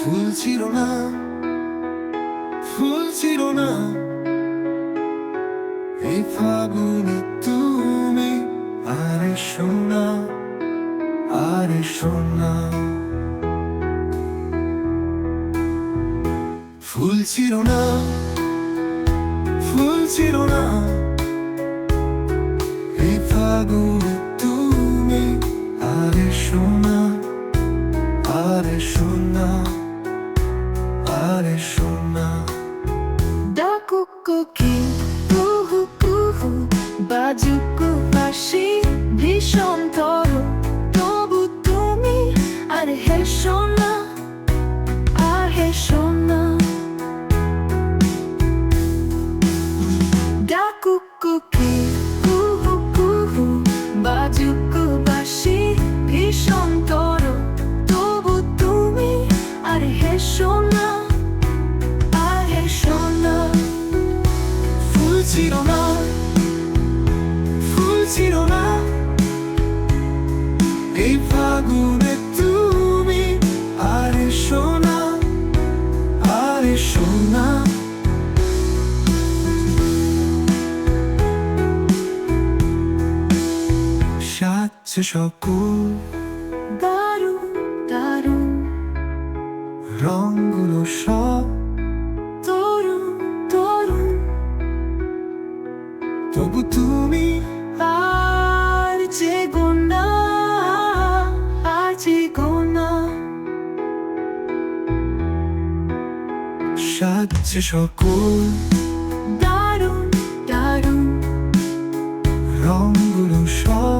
ফুল ছিল না, ফুল ছিল না। এই ফাগুনে তুমি আরে সোনা আরে সোনা ফুল ছিল না, ফুল ছিল না। এই ফাগুনে তুমি আরে সোনা আর হেসো না আর হেসো না, ফুল ছিল না। ফুল ছিল এই ফাগুনে তুমি আরে সোনা আরে সোনা। সাজছে সকল রঙগুলো সব তরুণ তরুণ। তবু তুমি আর যে গোনা আর যে গোনা সাজছে সকল। দারুণ দারুণ। রঙগুলো সব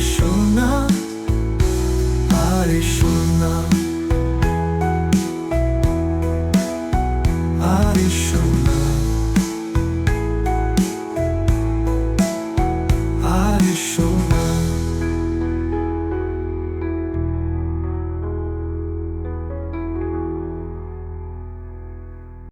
show